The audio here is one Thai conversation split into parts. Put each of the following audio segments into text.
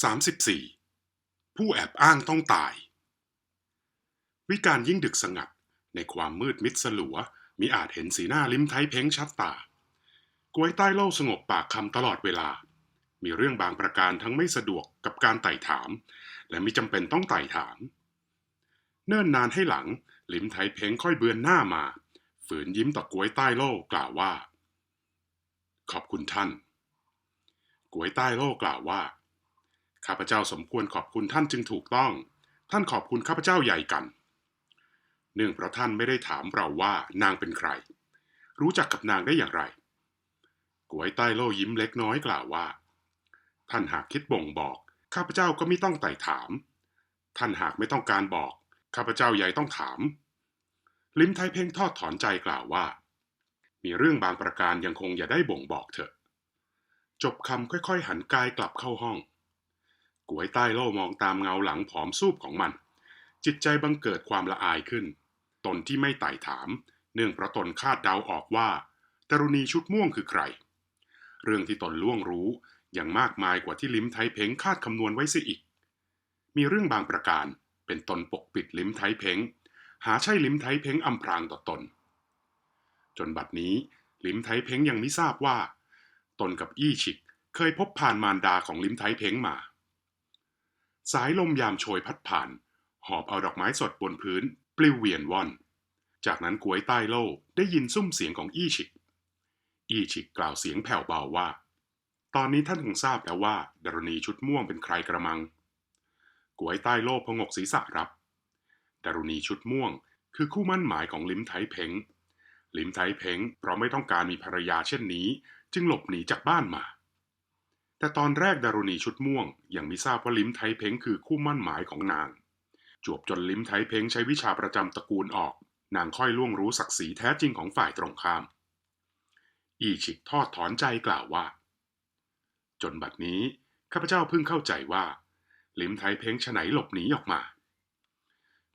34. ผู้แอบอ้างต้องตาย วิการยิ่งดึกสงัด ในความมืดมิดสลัวมีอาจเห็นสีหน้าลิ้มไทยเพ้งชัดตากวยใต้เล่าสงบปากคำตลอดเวลา มีเรื่องบางประการทั้งไม่สะดวกกับการไต่ถาม และมิจำเป็นต้องไต่ถาม เนิ่นนานให้หลัง ลิ้มไทยเพ้งค่อยเบือนหน้ามา ฝืนยิ้มต่อกวยใต้โล่กล่าวว่า ขอบคุณท่านกวยใต้โล่กล่าวว่า ข้าพเจ้าสมควรขอบคุณท่านจึงถูกต้อง ท่านขอบคุณข้าพเจ้าใหญ่กันเนื่องเพราะท่านไม่ได้ถามเราว่านางเป็นใคร รู้จักกับนางได้อย่างไรกวยใต้โล่ยิ้มเล็กน้อยกล่าวว่า ท่านหากคิดบ่งบอก ข้าพเจ้าก็ไม่ต้องไต่ถาม ท่านหากไม่ต้องการบอก ข้าพเจ้าใหญ่ต้องถาม ลิ้มไทยเพ่งทอดถอนใจกล่าวว่า มีเรื่องบางประการยังคงอย่าได้บ่งบอกเถอะ จบคำค่อยๆ หันกายกลับเข้าห้อง กวยใต้โล่มองตามเงาหลังผอมซูบของมัน จิตใจบังเกิดความละอายขึ้น ตนที่ไม่ไต่ถาม เนื่องเพราะตนคาดเดาออกว่าตรุณีชุดม่วงคือใคร เรื่องที่ตนล่วงรู้ยังมากมายกว่าที่ลิ้มไทยเพ้งคาดคำนวณไว้เสียอีก มีเรื่องบางประการเป็นตนปกปิดลิ้มไทยเพ้งหาใช่ลิ้มไทยเพ้งอำพรางต่อตน จนบัดนี้ลิ้มไทยเพ้งยังไม่ทราบว่า ตนกับอี้ฉิกเคยพบผ่านมารดาของลิ้มไทยเพ้งมา สายลมยามโชยพัดผ่าน หอบเอาดอกไม้สดบนพื้น ปลิวเวียนว่อน จากนั้นกวยใต้โล่ได้ยินซุ้มเสียงของอี้ฉิก อี้ฉิกกล่าวเสียงแผ่วเบาว่า ตอนนี้ท่านคงทราบแล้วว่าดารณีชุดม่วงเป็นใครกระมัง กวยใต้โล่พงกศีรษะรับ ดารณีชุดม่วง คือคู่มั่นหมายของลิมไทเพงลิมไทเพงเพราะไม่ต้องการมีภรรยาเช่นนี้ จึงหลบหนีจากบ้านมา แต่ตอนแรกดารุณีชุดม่วง ยังไม่ทราบว่าลิมไทเพ้งคือคู่มั่นหมายของนาง จวบจนลิมไทเพ้งใช้วิชาประจำตระกูลออก นางค่อยล่วงรู้ศักดิ์ศรีแท้จริงของฝ่ายตรงข้าม อีฉิกทอดถอนใจกล่าวว่า จนบัดนี้ข้าพเจ้าเพิ่งเข้าใจว่าลิมไทเพ้งฉไหนหลบหนีออกมา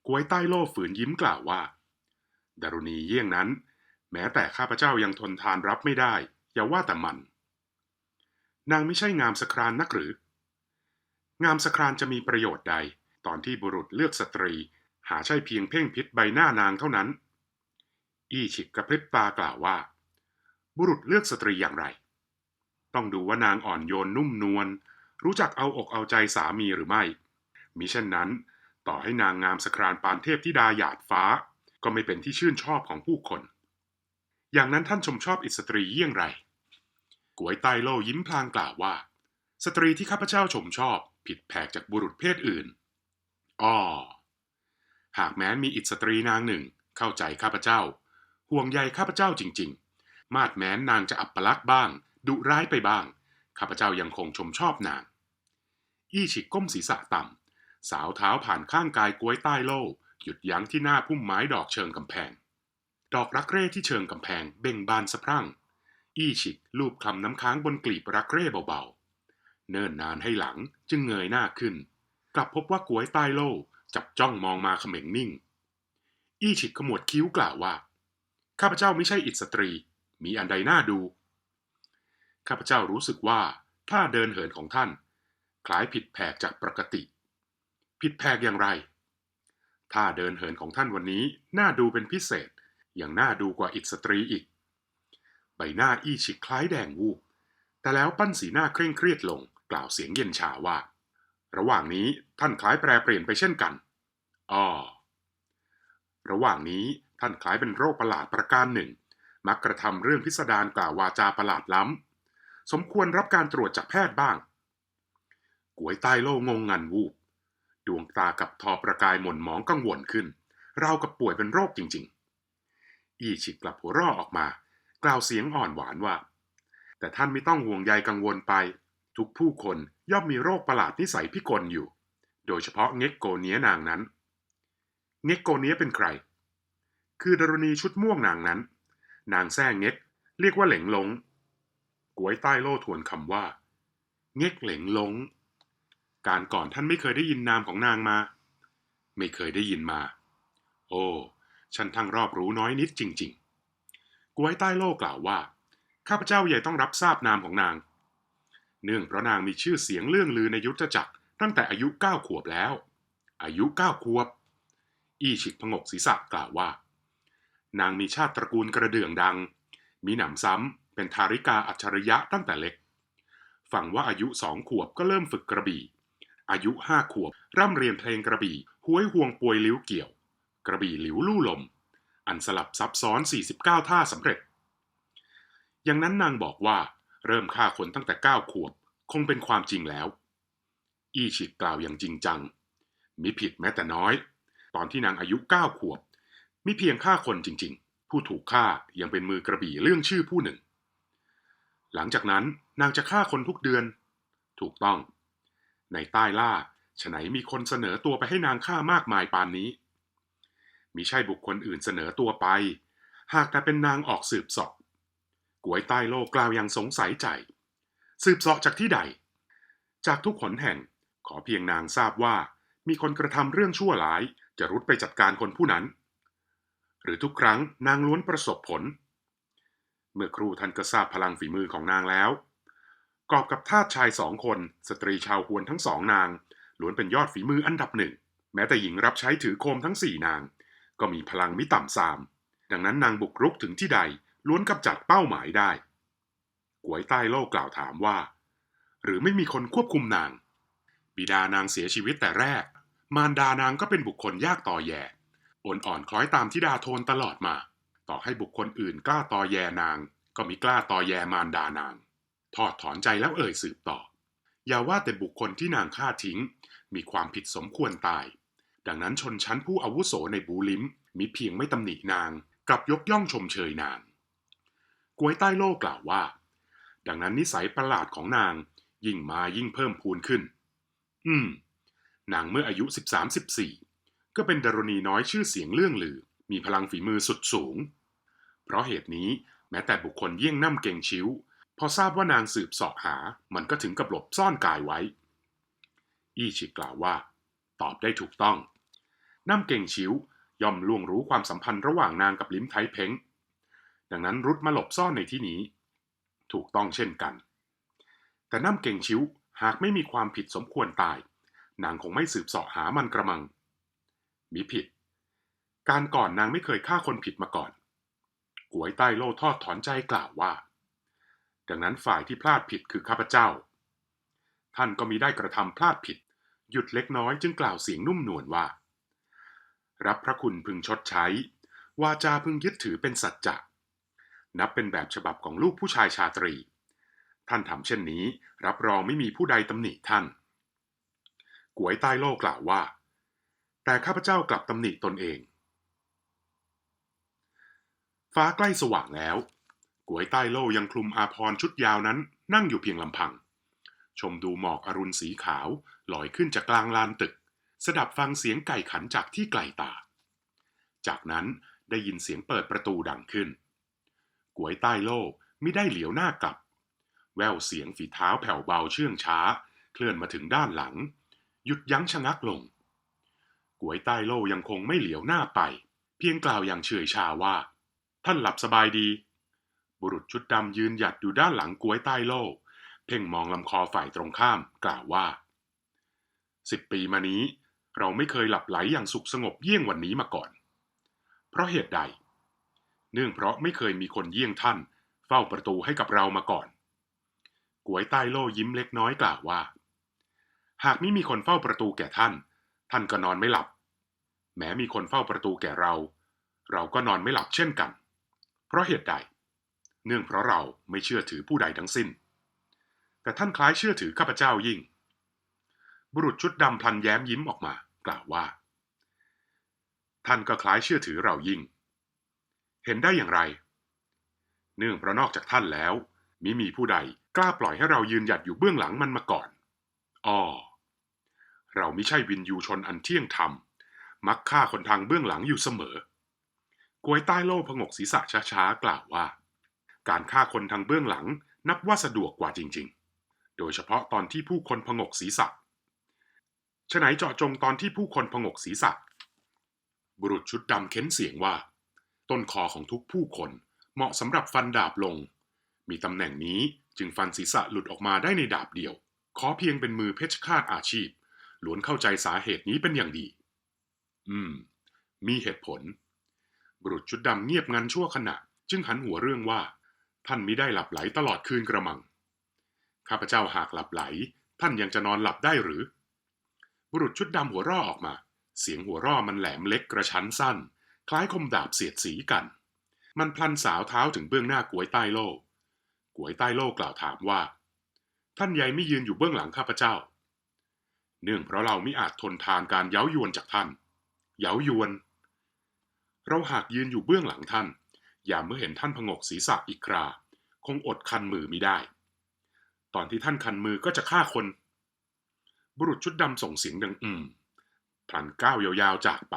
กวยใต้โล่ฝืนยิ้มกล่าวว่า ดารุณีเยี่ยงนั้น แม้แต่ข้าพเจ้ายังทนทานรับไม่ได้ อย่าว่าแต่มัน นางไม่ใช่งามสครานนักหรือ งามสครานจะมีประโยชน์ใด ตอนที่บุรุษเลือกสตรี หาใช่เพียงเพ่งพิษใบหน้านางเท่านั้น อี้ฉิกกระพริบตากล่าวว่า บุรุษเลือกสตรีอย่างไร ต้องดูว่านางอ่อนโยนนุ่มนวลรู้จักเอาอกเอาใจสามีหรือไม่ มิเช่นนั้น ต่อให้นางงามสครานปานเทพธิดาหยาดฟ้า ก็ไม่เป็นที่ชื่นชอบของผู้คน อย่างนั้นท่านชมชอบอิสตรีเยี่ยงไร กวยไตโลยิ้มพลางกล่าวว่า สตรีที่ข้าพเจ้าชมชอบผิดแผกจากบุรุษเพศอื่น อ้อ หากแม้นมีอิสตรีนางหนึ่ง เข้าใจข้าพเจ้า ห่วงใยข้าพเจ้าจริง ๆ มาดแม้นนางจะอับปลักษ์บ้าง ดุร้ายไปบ้าง ข้าพเจ้ายังคงชมชอบนาง อี้ฉิกก้มศีรษะต่ำ สาวเท้าผ่านข้างกายกวยใต้โล่หยุดยั้งที่หน้าพุ่มไม้ดอกเชิงกำแพง ดอกรักเร่ที่เชิงกำแพงเบ่งบานสะพรั่ง อี้ฉิกลูบคลำน้ำค้างบนกลีบรักเร่เบาๆ เนิ่นนานให้หลังจึงเงยหน้าขึ้น กลับพบว่ากวยใต้โล่จับจ้องมองมาเขม็งนิ่ง อี้ฉิกขมวดคิ้วกล่าวว่า ข้าพเจ้าไม่ใช่อิสตรี มีอันใดน่าดู ข้าพเจ้ารู้สึกว่าท่าเดินเหินของท่าน คล้ายผิดแผกจากปกติ ผิดแผกอย่างไรท่าเดินเหินของท่านวันนี้น่าดูเป็นพิเศษ อย่างน่าดูกว่าอิสตรีอีก ใบหน้าอี้ฉิกคล้ายแดงวูบ แต่แล้วปั้นสีหน้าเคร่งเครียดลง กล่าวเสียงเย็นชาว่า ระหว่างนี้ท่านคล้ายแปรเปลี่ยนไปเช่นกันอ้อระหว่างนี้ท่านคล้ายเป็นโรคประหลาดประการหนึ่ง มักกระทำเรื่องพิสดารกล่าววาจาประหลาดล้ำ สมควรรับการตรวจจากแพทย์บ้าง กวยใต้โล่งงงันวูบ ดวงตากับทอประกายหม่นหมองกังวลขึ้น เรากับป่วยเป็นโรคจริง ๆ อีฉิกกลับหัวราะออกมา ล่าวเสียงอ่อนหวานว่า แต่ท่านไม่ต้องห่วงใยกังวลไป ทุกผู้คนย่อมมีโรคประหลาดนิสัยพิกลอยู่ โดยเฉพาะเง็กโกเนียนางนั้น เง็กโกเนียเป็นใคร คือดารณีชุดม่วงนางนั้น นางแซ่เง็ก เรียกว่าเหลงหลงกวยใต้โล่ทวนคำว่า เง็กเหลงหลง การก่อนท่านไม่เคยได้ยินนามของนางมา ไม่เคยได้ยินมา โอ้ ฉันทั้งรอบรู้น้อยนิดจริง ๆ กวยใต้โล่กล่าวว่า ข้าพเจ้าใหญ่ต้องรับทราบนามของนาง เนื่องเพราะนางมีชื่อเสียงเรื่องลือในยุทธจักรตั้งแต่อายุเก้าขวบแล้ว อายุเก้าขวบ อี้ฉิกพงกศีรษะกล่าวว่า นางมีชาติตระกูลกระเดื่องดัง มีหนำซ้ำเป็นทาริกาอัจฉริยะตั้งแต่เล็กฟังว่าอายุสองขวบก็เริ่มฝึกกระบี่ อายุห้าขวบ ร่ำเรียนเพลงกระบี่ห้วยห่วงปวยลิ้วเกี่ยว กระบี่หลิวลู่ลม อันสลับซับซ้อน 49 ท่าสำเร็จ อย่างนั้นนางบอกว่าเริ่มฆ่าคนตั้งแต่ 9 ขวบ คงเป็นความจริงแล้ว อี้ฉิกกล่าวอย่างจริงจัง มิผิดแม้แต่น้อย ตอนที่นางอายุ 9 ขวบ มิเพียงฆ่าคนจริง ๆ ผู้ถูกฆ่ายังเป็นมือกระบี่เรื่องชื่อผู้หนึ่ง หลังจากนั้นนางจะฆ่าคนทุกเดือน ถูกต้อง ในใต้ล่าฉไหนมีคนเสนอตัวไปให้นางฆ่ามากมายปานนี้ มิใช่บุคคลอื่นเสนอตัวไป หากแต่เป็นนางออกสืบสอบกวยใต้โลกกล่าวอย่างสงสัยใจ สืบสาะจากที่ใด จากทุกขนแห่งขอเพียงนางทราบว่ามีคนกระทำเรื่องชั่วร้าย จะรุดไปจัดการคนผู้นั้น หรือทุกครั้งนางล้วนประสบผล เมื่อครูท่านก็ทราบพลังฝีมือของนางแล้ว กอบกับทาสชายสองคน สตรีชาวฮวนทั้งสองนางล้วนเป็นยอดฝีมืออันดับหนึ่ง แม้แต่หญิงรับใช้ถือโคมทั้งสี่นาง ก็มีพลังมิต่ำซาม ดังนั้นนางบุกรุกถึงที่ใดล้วนกำจัดเป้าหมายได้กวยใต้โลกกล่าวถามว่า หรือไม่มีคนควบคุมนาง บิดานางเสียชีวิตแต่แรก มารดานางก็เป็นบุคคลยากต่อแย่อ่อนอ่อนคล้อยตามที่ดาโทนตลอดมา ต่อให้บุคคลอื่นกล้าต่อแย่นาง ก็มีกล้าต่อแย่มารดานาง ทอดถอนใจแล้วเอ่ยสืบต่อ อย่าว่าแต่บุคคลที่นางฆ่าทิ้ง มีความผิดสมควรตาย ดังนั้นชนชั้นผู้อาวุโสในบูลิมมีเพียงไม่ตำหนินางกลับยกย่องชมเชยนางกวยใต้โลกกล่าวว่า ดังนั้นนิสัยประหลาดของนางยิ่งมายิ่งเพิ่มพูนขึ้น อืม นางเมื่ออายุ 13-14 ก็เป็นดารณีน้อยชื่อเสียงเรื่องลือ มีพลังฝีมือสุดสูง เพราะเหตุนี้แม้แต่บุคคลเยี่ยงน้ำเก่งชิวพอทราบว่านางสืบสอบหา มันก็ถึงกับหลบซ่อนกายไว้ อี้ชิกกล่าวว่า ตอบได้ถูกต้อง น้ำเก่งชิวย่อมล่วงรู้ความสัมพันธ์ระหว่างนางกับลิ้มไทเพ้ง ดังนั้นรุดมาหลบซ่อนในที่นี้ ถูกต้องเช่นกัน แต่น้ำเก่งชิวหากไม่มีความผิดสมควรตาย นางคงไม่สืบเสาะหามันกระมัง มีผิด การก่อนนางไม่เคยฆ่าคนผิดมาก่อนกวยใต้โล่ทอดถอนใจกล่าวว่า ดังนั้นฝ่ายที่พลาดผิดคือข้าพเจ้า ท่านก็มีได้กระทำพลาดผิด หยุดเล็กน้อยจึงกล่าวเสียงนุ่มนวลว่า รับพระคุณพึงชดใช้ วาจาพึงยึดถือเป็นสัจจะ นับเป็นแบบฉบับของลูกผู้ชายชาตรี ท่านทำเช่นนี้ รับรองไม่มีผู้ใดตำหนิท่าน กวยใต้โลกล่าวว่า แต่ข้าพเจ้ากลับตำหนิตนเอง ฟ้าใกล้สว่างแล้ว กวยใต้โลยังคลุมอาพรชุดยาวนั้นนั่งอยู่เพียงลำพัง ชมดูหมอกอรุณสีขาวลอยขึ้นจากกลางลานตึก สดับฟังเสียงไก่ขันจากที่ไกลตา จากนั้นได้ยินเสียงเปิดประตูดังขึ้นกวยใต้โลกไม่ได้เหลียวหน้ากลับ แววเสียงฝีเท้าแผ่วเบาเชื่องช้า เคลื่อนมาถึงด้านหลัง หยุดยั้งชะงักลงกวยใต้โลยังคงไม่เหลียวหน้าไป เพียงกล่าวอย่างเฉยชาว่า ท่านหลับสบายดี บุรุษชุดดำยืนหยัดอยู่ด้านหลังกวยใต้โลเพ่งมองลำคอฝ่ายตรงข้ามกล่าวว่าสิบปีมานี้ เราไม่เคยหลับไหลอย่างสุขสงบเยี่ยงวันนี้มาก่อน เพราะเหตุใด เนื่องเพราะไม่เคยมีคนเยี่ยงท่าน เฝ้าประตูให้กับเรามาก่อนกวยใต้โลยิ้มเล็กน้อยกล่าวว่า หากไม่มีคนเฝ้าประตูแก่ท่าน ท่านก็นอนไม่หลับ แม้มีคนเฝ้าประตูแก่เรา เราก็นอนไม่หลับเช่นกัน เพราะเหตุใด เนื่องเพราะเราไม่เชื่อถือผู้ใดทั้งสิ้น แต่ท่านคล้ายเชื่อถือข้าพเจ้ายิ่ง บุรุษชุดดำพลันแย้มยิ้มออกมา กล่าวว่า ท่านก็คล้ายเชื่อถือเรายิ่ง เห็นได้อย่างไร เนื่องเพราะนอกจากท่านแล้ว มิมีผู้ใดกล้าปล่อยให้เรายืนหยัดอยู่เบื้องหลังมันมาก่อนอ้อเราไม่ใช่วินยูชนอันเที่ยงธรรม มักฆ่าคนทางเบื้องหลังอยู่เสมอกวยใต้โล่พงกศีรษะช้าๆ กล่าวว่า การฆ่าคนทางเบื้องหลังนับว่าสะดวกกว่าจริงๆ โดยเฉพาะตอนที่ผู้คนพงกศีรษะ ฉะไหนเจาะจงตอนที่ผู้คนพงกศีรษะ บุรุษชุดดำเค้นเสียงว่า ต้นคอของทุกผู้คนเหมาะสำหรับฟันดาบลง มีตำแหน่งนี้จึงฟันศีรษะหลุดออกมาได้ในดาบเดียว ขอเพียงเป็นมือเพชฌฆาตอาชีพหลวนเข้าใจสาเหตุนี้เป็นอย่างดี อืม มีเหตุผล บุรุษชุดดำเงียบงันชั่วขณะ จึงหันหัวเรื่องว่า ท่านมิได้หลับไหลตลอดคืนกระมัง ข้าพเจ้าหากหลับไหล ท่านยังจะนอนหลับได้หรือ บุรุษชุดดำหัวร่อออกมา เสียงหัวร่อมันแหลมเล็กกระชั้นสั้น คล้ายคมดาบเสียดสีกัน มันพลันสาวเท้าถึงเบื้องหน้ากวยใต้โลกกวยใต้โลกกล่าวถามว่า ท่านใหญ่ไม่ยืนอยู่เบื้องหลังข้าพเจ้า เนื่องเพราะเราไม่อาจทนทานการเย้ายวนจากท่าน เย้ายวน เราหากยืนอยู่เบื้องหลังท่านอย่าเมื่อเห็นท่านพงกศีรษะอีกครา คงอดคันมือมิได้ ตอนที่ท่านคันมือก็จะฆ่าคน บุรุษชุดดำส่งเสียงดังอืมพลันก้าวยาวๆจากไป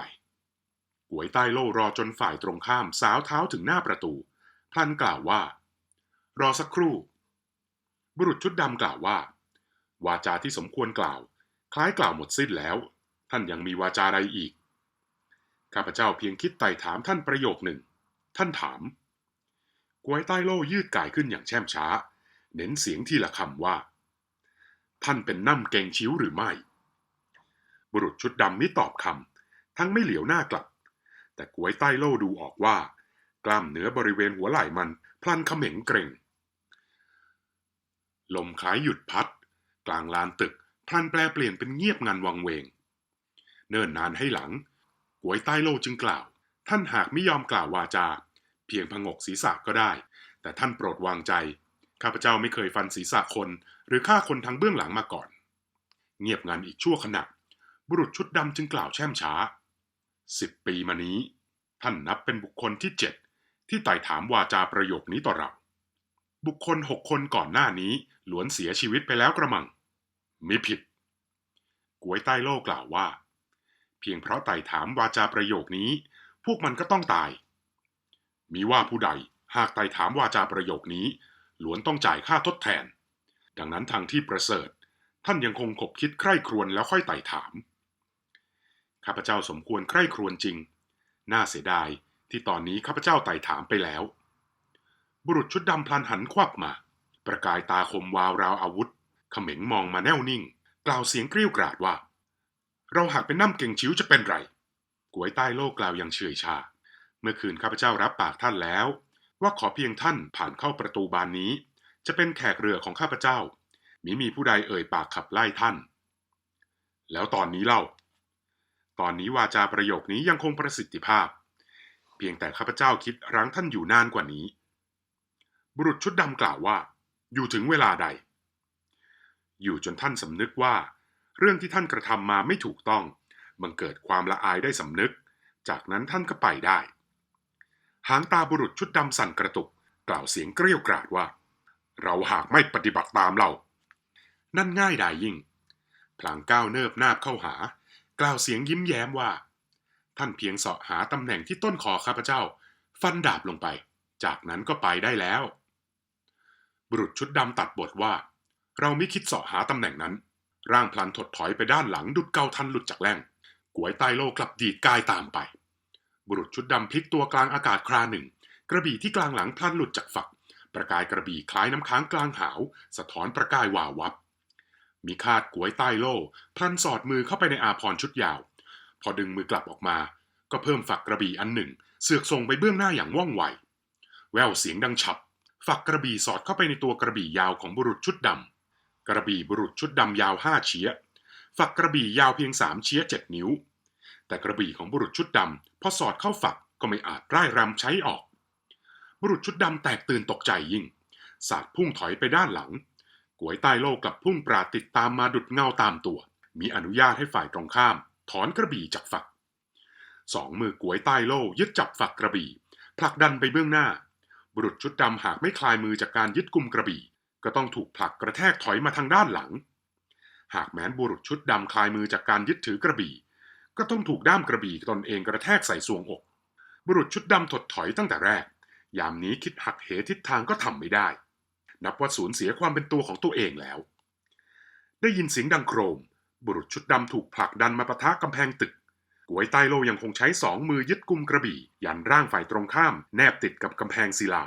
กวยใต้โล่รอจนฝ่ายตรงข้ามสาวเท้าถึงหน้าประตู พลันกล่าวว่า รอสักครู่ บุรุษชุดดำกล่าวว่า วาจาที่สมควรกล่าว คล้ายกล่าวหมดสิ้นแล้ว ท่านยังมีวาจาใดอีก ข้าพเจ้าเพียงคิดไต่ถามท่านประโยคหนึ่ง ท่านถามกวยใต้โล่ยืดกายขึ้นอย่างแช่มช้า เน้นเสียงที่ละคำว่า ท่านเป็นน้ำเกงชิ้วหรือไม่ บุรุษชุดดำนี้ตอบคำทั้งไม่เหลียวหน้ากลับ แต่กวยใต้โล่ดูออกว่า กล้ามเนื้อบริเวณหัวไหล่มันพลันเขม็งเกร็งลมคล้ายหยุดพัด กลางลานตึกพลันแปลเปลี่ยนเป็นเงียบงันวังเวง เนิ่นนานให้หลังกวยใต้โล่จึงกล่าว ท่านหากไม่ยอมกล่าววาจา เพียงพงกศีรษะก็ได้ แต่ท่านโปรดวางใจ ข้าพเจ้าไม่เคยฟันศีรษะคน หรือฆ่าคนทางเบื้องหลังมาก่อน เงียบงันอีกชั่วขณะ บุรุษชุดดำจึงกล่าวแช่มช้าสิบปีมานี้ ท่านนับเป็นบุคคลที่เจ็ดที่ไต่ถามวาจาประโยคนี้ต่อเรา บุคคลหกคนก่อนหน้านี้ล้วนเสียชีวิตไปแล้วกระมังมิผิดกวยใต้โลกกล่าวว่า เพียงเพราะไต่ถามวาจาประโยคนี้ พวกมันก็ต้องตาย มีว่าผู้ใดหากไต่ถามวาจาประโยคนี้ ล้วนต้องจ่ายค่าทดแทน ดังนั้นทางที่ประเสริฐ ท่านยังคงขบคิดใคร่ครวญแล้วค่อยไต่ถาม ข้าพเจ้าสมควรใคร่ครวญจริง น่าเสียดายที่ตอนนี้ข้าพเจ้าไต่ถามไปแล้ว บุรุษชุดดำพลันหันควับมา ประกายตาคมวาวราวอาวุธเขม็งมองมาแน่วนิ่ง กล่าวเสียงกริ้วกราดว่า เราหากเป็นน้ำเก่งชิวจะเป็นไรกวยใต้โลกกล่าวอย่างเฉยชา เมื่อคืนข้าพเจ้ารับปากท่านแล้ว ว่าขอเพียงท่านผ่านเข้าประตูบานนี้ จะเป็นแขกเรือของข้าพเจ้า มิมีผู้ใดเอ่ยปากขับไล่ท่าน แล้วตอนนี้เล่า ตอนนี้วาจาประโยคนี้ยังคงประสิทธิภาพ เพียงแต่ข้าพเจ้าคิดรั้งท่านอยู่นานกว่านี้ บุรุษชุดดำกล่าวว่า อยู่ถึงเวลาใด อยู่จนท่านสำนึกว่า เรื่องที่ท่านกระทำมาไม่ถูกต้อง บังเกิดความละอายได้สำนึก จากนั้นท่านก็ไปได้ หางตาบุรุษชุดดำสั่นกระตุก กล่าวเสียงเกรี้ยวกราดว่า เราหากไม่ปฏิบัติตามเรา นั่นง่ายดายยิ่ง พลางก้าวเนิบนาบเข้าหา กล่าวเสียงยิ้มแย้มว่า ท่านเพียงเสาะหาตำแหน่งที่ต้นคอข้าพเจ้า ฟันดาบลงไป จากนั้นก็ไปได้แล้ว บุรุษชุดดำตัดบทว่า เราไม่คิดเสาะหาตำแหน่งนั้น ร่างพลันถดถอยไปด้านหลังดุดเกาทันหลุดจากแล่งก๋วยใต้โลกลับดีดกายตามไป บุรุษชุดดำพลิกตัวกลางอากาศคราหนึ่ง กระบี่ที่กลางหลังพลันหลุดจากฝัก ประกายกระบี่คล้ายน้ำค้างกลางหาว สะท้อนประกายวาววับ มีคาดกวยใต้โล่พลันสอดมือเข้าไปในอาพรชุดยาว พอดึงมือกลับออกมา ก็เพิ่มฝักกระบี่อันหนึ่ง เสือกส่งไปเบื้องหน้าอย่างว่องไว แววเสียงดังฉับ ฝักกระบี่สอดเข้าไปในตัวกระบี่ยาวของบุรุษชุดดำกระบี่บุรุษชุดดำยาวห้าเชี้ย ฝักกระบี่ยาวเพียงสามเชี้ยเจ็ดนิ้ว แต่กระบี่ของบุรุษชุดดำพอสอดเข้าฝักก็ไม่อาจร่ายรำใช้ออก บุรุษชุดดำแตกตื่นตกใจยิ่ง สาดพุ่งถอยไปด้านหลังกวยใต้โลกกับพุ่งปราดติดตามมาดุดเงาตามตัว มีอนุญาตให้ฝ่ายตรงข้าม ถอนกระบี่จากฝัก สองมือกวยใต้โลยึดจับฝักกระบี่ผลักดันไปเบื้องหน้า บุรุษชุดดำหากไม่คลายมือจากการยึดกุมกระบี่ ก็ต้องถูกผลักกระแทกถอยมาทางด้านหลัง หากแม้นบุรุษชุดดำคลายมือจากการยึดถือกระบี่ ก็ต้องถูกด้ามกระบี่ตนเองกระแทกใส่สวงอก บุรุษชุดดำถดถอยตั้งแต่แรก ยามนี้คิดหักเหทิศทางก็ทำไม่ได้ นับว่าสูญเสียความเป็นตัวของตัวเองแล้ว ได้ยินเสียงดังโครม บุรุษชุดดำถูกผลักดันมาปะทะกำแพงตึกกวยใต้โลยังคงใช้สองมือยึดกุมกระบี่ ยันร่างฝ่ายตรงข้ามแนบติดกับกำแพงศิลา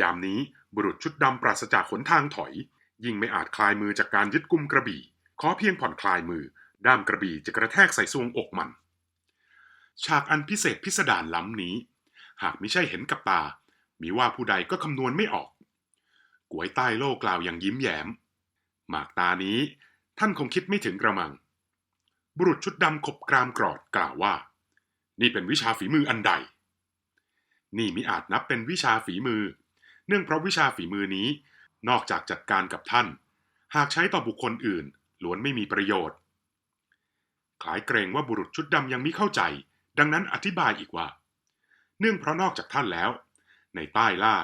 ยามนี้บุรุษชุดดำปราศจากขนทางถอย ยิ่งไม่อาจคลายมือจากการยึดกุมกระบี่ ขอเพียงผ่อนคลายมือ ด้ามกระบี่จะกระแทกใส่ซวงอกมัน ฉากอันพิเศษพิสดารล้ำนี้ หากไม่ใช่เห็นกับตา มีว่าผู้ใดก็คำนวณไม่ออก กวยใต้โลกกล่าวอย่างยิ้มแย้ม หมากตานี้ท่านคงคิดไม่ถึงกระมัง บุรุษชุดดำขบกรามกรอดกล่าวว่า นี่เป็นวิชาฝีมืออันใด นี่มิอาจนับเป็นวิชาฝีมือ เนื่องเพราะวิชาฝีมือนี้ นอกจากจัดการกับท่าน หากใช้ต่อบุคคลอื่นล้วนไม่มีประโยชน์ คล้ายเกรงว่าบุรุษชุดดำยังไม่เข้าใจ ดังนั้นอธิบายอีกว่า เนื่องเพราะนอกจากท่านแล้ว ในใต้ล่า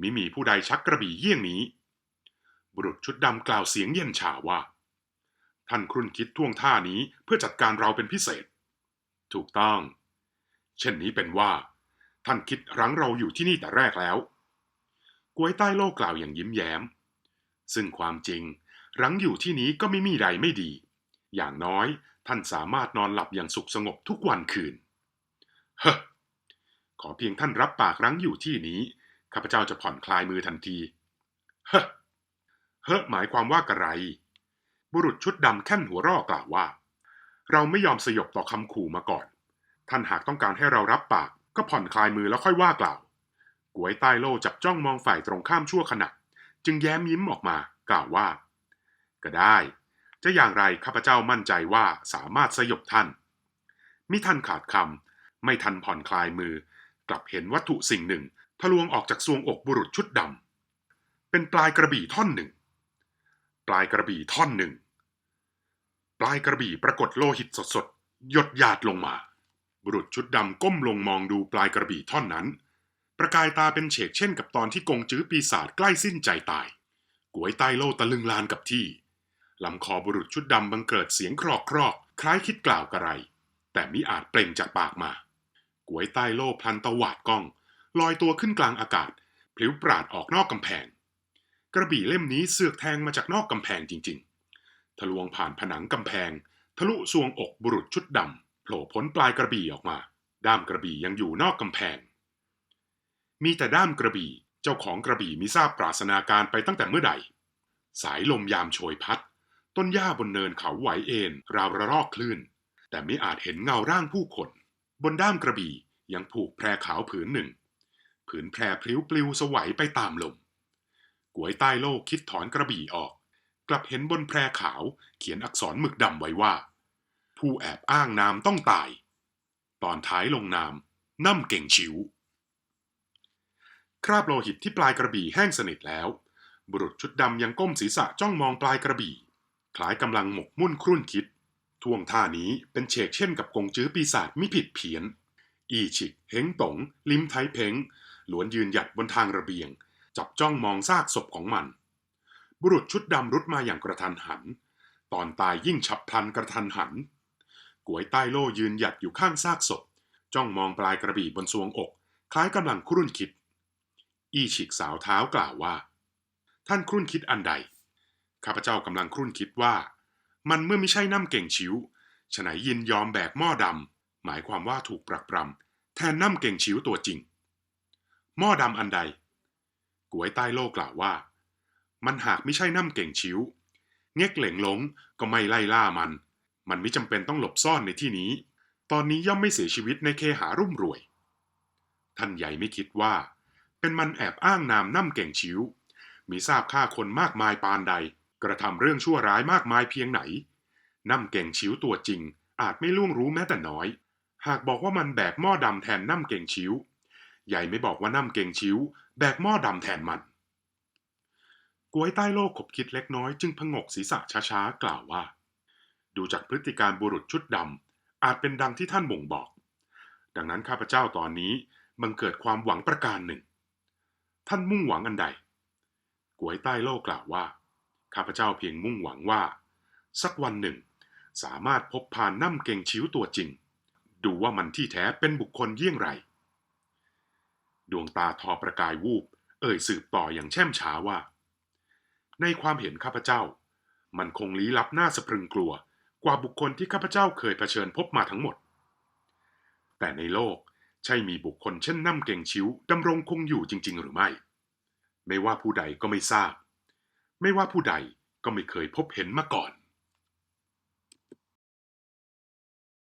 มิมีผู้ใดชักกระบี่เยี่ยงนี้ บุรุษชุดดำกล่าวเสียงเย็นชาว่า ท่านครุ่นคิดท่วงท่านี้เพื่อจัดการเราเป็นพิเศษ ถูกต้อง เช่นนี้เป็นว่า ท่านคิดรั้งเราอยู่ที่นี่แต่แรกแล้วกวยใต้โลกกล่าวอย่างยิ้มแย้ม ซึ่งความจริง รั้งอยู่ที่นี้ก็ไม่มีใดไม่ดี อย่างน้อย ท่านสามารถนอนหลับอย่างสุขสงบทุกวันคืน เฮ้อขอเพียงท่านรับปากรั้งอยู่ที่นี้ ข้าพเจ้าจะผ่อนคลายมือทันที เฮ้อเฮ้อหมายความว่ากระไร บุรุษชุดดำแค่นหัวเรอกล่าวว่า เราไม่ยอมสยบต่อคำขู่มาก่อน ท่านหากต้องการให้เรารับปาก ก็ผ่อนคลายมือแล้วค่อยว่ากล่าวกวยใต้โล่จับจ้องมองฝ่ายตรงข้ามชั่วขณะ จึงแย้มยิ้มออกมากล่าวว่า ก็ได้ จะอย่างไรข้าพเจ้ามั่นใจว่าสามารถสยบท่าน มิทันขาดคำไม่ทันผ่อนคลายมือ กลับเห็นวัตถุสิ่งหนึ่ง ทะลวงออกจากซวงอกบุรุษชุดดำเป็นปลายกระบี่ท่อนหนึ่ง ปลายกระบี่ท่อนหนึ่ง ปลายกระบี่ปรากฏโลหิตสดๆหยดหยาดลงมา บุรุษชุดดำก้มลงมองดูปลายกระบี่ท่อนนั้น ประกายตาเป็นเฉกเช่นกับตอนที่กงจื้อปีศาจใกล้สิ้นใจตายกวยใต้โลตะลึงลานกับที่ ลำคอบุรุษชุดดำบังเกิดเสียงครอกครอกคล้ายคิดกล่าวกระไร แต่มิอาจเปล่งจากปากมากวยใต้โลพลันตวาดกล้อง ลอยตัวขึ้นกลางอากาศพลิ้วปราดออกนอกกำแพง กระบี่เล่มนี้เสือกแทงมาจากนอกกำแพงจริง ๆ ทะลวงผ่านผนังกำแพง ทะลุซวงอกบุรุษชุดดำโผล่พ้นปลายกระบี่ออกมา ด้ามกระบี่ยังอยู่นอกกำแพง มีแต่ด้ามกระบี่เจ้าของกระบี่มิทราบปราศนาการไปตั้งแต่เมื่อใด สายลมยามโชยพัด ต้นหญ้าบนเนินเขาไหวเอ็นราวระลอกคลื่น แต่ไม่อาจเห็นเงาร่างผู้คน บนด้ามกระบี่ยังผูกแพรขาวผืนหนึ่ง ผืนแพรพลิ้วปลิวสวัยไปตามลมกวยใต้โลกคิดถอนกระบี่ออก กลับเห็นบนแพรขาวเขียนอักษรหมึกดำไว้ว่า ผู้แอบอ้างนามต้องตาย ตอนท้ายลงนามน้ำเก่งชิวคราบโลหิตที่ปลายกระบี่แห้งสนิทแล้ว บุรุษชุดดำยังก้มศีรษะจ้องมองปลายกระบี่ คล้ายกำลังหมกมุ่นครุ่นคิด ท่วงท่านี้เป็นเฉกเช่นกับกงจื้อปีศาจมิผิดเพี้ยน อีฉิกเฮงตงลิมไทเพ้งล้วนยืนหยัดบนทางระเบียง จับจ้องมองซากศพของมัน บุรุษชุดดำรุดมาอย่างกระทันหัน ตอนตายยิ่งฉับพลันกระทันหันกวยใต้โล่ยืนหยัดอยู่ข้างซากศพ จ้องมองปลายกระบี่บนซวงอก คล้ายกำลังครุ่นคิด อีฉิกสาวเท้ากล่าวว่า ท่านครุ่นคิดอันใด ข้าพเจ้ากำลังครุ่นคิดว่า มันเมื่อไม่ใช่น้ำเก่งชิวฉไหนยินยอมแบกหม้อดำหมายความว่าถูกปรักปรำแทนน้ำเก่งชิวตัวจริง หม้อดำอันใดกวยใต้โลกกล่าวว่า มันหากไม่ใช่น้ำเก่งชิวเง็กเหล่งหลงก็ไม่ไล่ล่ามัน มันไม่จำเป็นต้องหลบซ่อนในที่นี้ ตอนนี้ย่อมไม่เสียชีวิตในเคหารุ่มรวย ท่านใหญ่ไม่คิดว่า เป็นมันแอบอ้างนามน้ำเก่งชิวมีทราบฆ่าคนมากมายปานใด กระทำเรื่องชั่วร้ายมากมายเพียงไหนน้ำเก่งชิวตัวจริง อาจไม่ล่วงรู้แม้แต่น้อย หากบอกว่ามันแบกหม้อดำแทนน้ำเก่งชิวใหญ่ไม่บอกว่าน้ำเก่งชิวแบกหม้อดำแทนมันกวยใต้โลกขบคิดเล็กน้อยจึงพงกศีรษะช้าๆ กล่าวว่า ดูจากพฤติการบุรุษชุดดำอาจเป็นดังที่ท่านบ่งบอก ดังนั้นข้าพเจ้าตอนนี้บังเกิดความหวังประการหนึ่ง ท่านมุ่งหวังอันใดกวยใต้โลกกล่าวว่า ข้าพเจ้าเพียงมุ่งหวังว่า สักวันหนึ่ง สามารถพบผ่านน้ำเก่งชิวตัวจริง ดูว่ามันที่แท้เป็นบุคคลเยี่ยงไร ดวงตาทอประกายวูบ เอ่ยสืบต่ออย่างแช่มช้าว่า ในความเห็นข้าพเจ้า มันคงลี้ลับน่าสะพรึงกลัวกว่าบุคคลที่ข้าพเจ้าเคยเผชิญพบมาทั้งหมด แต่ในโลกใช่มีบุคคลเช่นน้ำเก่งชิวดำรงคงอยู่จริง ๆ หรือไม่ ไม่ว่าผู้ใดก็ไม่ทราบ ไม่ว่าผู้ใดก็ไม่เคยพบเห็นมาก่อน